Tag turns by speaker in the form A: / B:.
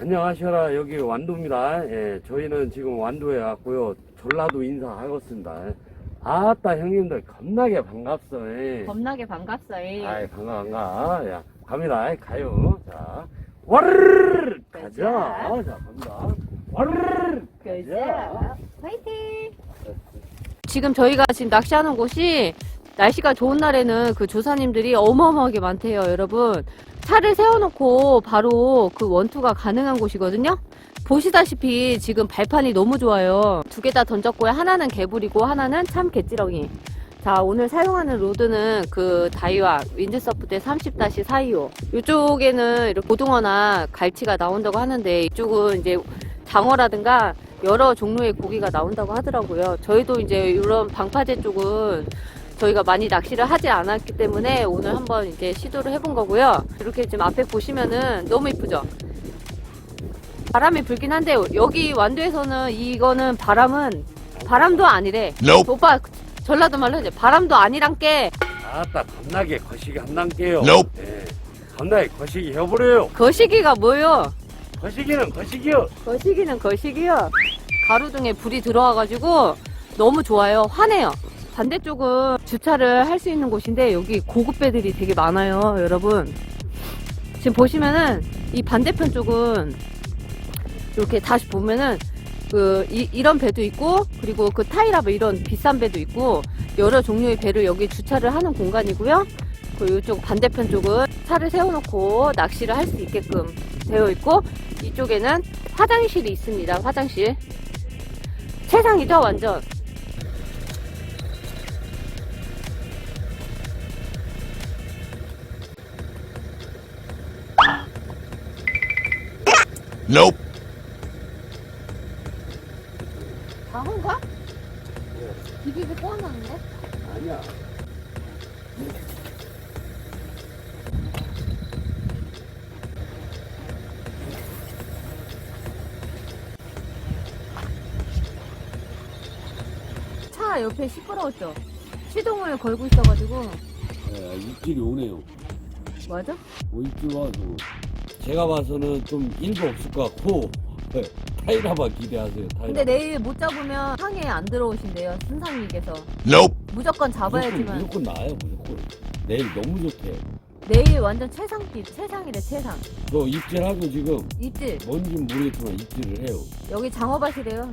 A: 안녕하셔라 여기 완도입니다. 예, 저희는 지금 완도에 왔고요. 전라도 인사하겠습니다. 아따 형님들 겁나게 반갑소. 예.
B: 겁나게 반갑어요.
A: 아이 반가 반가. 야 갑니다. 가요. 자 와르르 가자.
B: 가자.
A: 자 갑니다. 와르르
B: 그죠? 화이팅! 지금 저희가 지금 낚시하는 곳이 날씨가 좋은 날에는 그 조사님들이 어마어마하게 많대요, 여러분. 차를 세워놓고 바로 그 원투가 가능한 곳이거든요. 보시다시피 지금 발판이 너무 좋아요. 두 개 다 던졌고요. 하나는 개불이고 하나는 참 개찌렁이. 자, 오늘 사용하는 로드는 그 다이와 윈드서프대 30-425. 이쪽에는 이렇게 고등어나 갈치가 나온다고 하는데 이쪽은 이제 장어라든가 여러 종류의 고기가 나온다고 하더라고요. 저희도 이제 이런 방파제 쪽은 저희가 많이 낚시를 하지 않았기 때문에 오늘 한번 이제 시도를 해본 거고요. 이렇게 지금 앞에 보시면은 너무 이쁘죠? 바람이 불긴 한데 여기 완도에서는 이거는 바람은 바람도 아니래.
C: Nope.
B: 오빠 전라도 말로 이제 바람도 아니란 게
A: 아따 겁나게 거시기 한단게요.
C: Nope.
A: 예. 겁나게 거시기 해버려요.
B: 거시기가 뭐요?
A: 거시기는 거시기요.
B: 거시기는 거시기요. 가로등에 불이 들어와가지고 너무 좋아요. 환해요. 반대쪽은 주차를 할 수 있는 곳인데 여기 고급 배들이 되게 많아요, 여러분. 지금 보시면은 이 반대편 쪽은 이렇게 다시 보면은 그 이, 런 배도 있고 그리고 그 타이라브 이런 비싼 배도 있고 여러 종류의 배를 여기 주차를 하는 공간이고요. 그리고 이쪽 반대편 쪽은 차를 세워놓고 낚시를 할 수 있게끔 되어 있고 이쪽에는 화장실이 있습니다. 화장실. 세상이죠, 완전.
C: Nope.
B: 방어인가? 비비비 꼬아놨는데?
A: 아니야.
B: 차 옆에 시끄러웠죠? 시동을 걸고 있어가지고.
A: 예, 입질이 오네요.
B: 맞아?
A: 뭐 입질 와도 제가 봐서는 좀 일도 없을 것 같고 예, 타이라만 기대하세요. 타이라.
B: 근데 내일 못 잡으면 상에 안 들어오신대요, 순상님께서.
C: Nope.
B: 무조건
A: 무조건,
B: 잡아야지만.
A: 무조건 나와요 무조건. 내일 너무 좋대.
B: 내일 완전 최상빛, 최상이래, 최상.
A: 저 입질하고 지금
B: 입질.
A: 뭔지 모르겠지만 입질을 해요.
B: 여기 장어밭이래요.